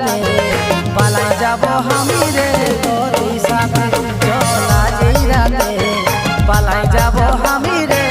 সাথে পালাই যাব আমি রে তোরই সাথে চলা রাতে পালাই যাব আমি রে।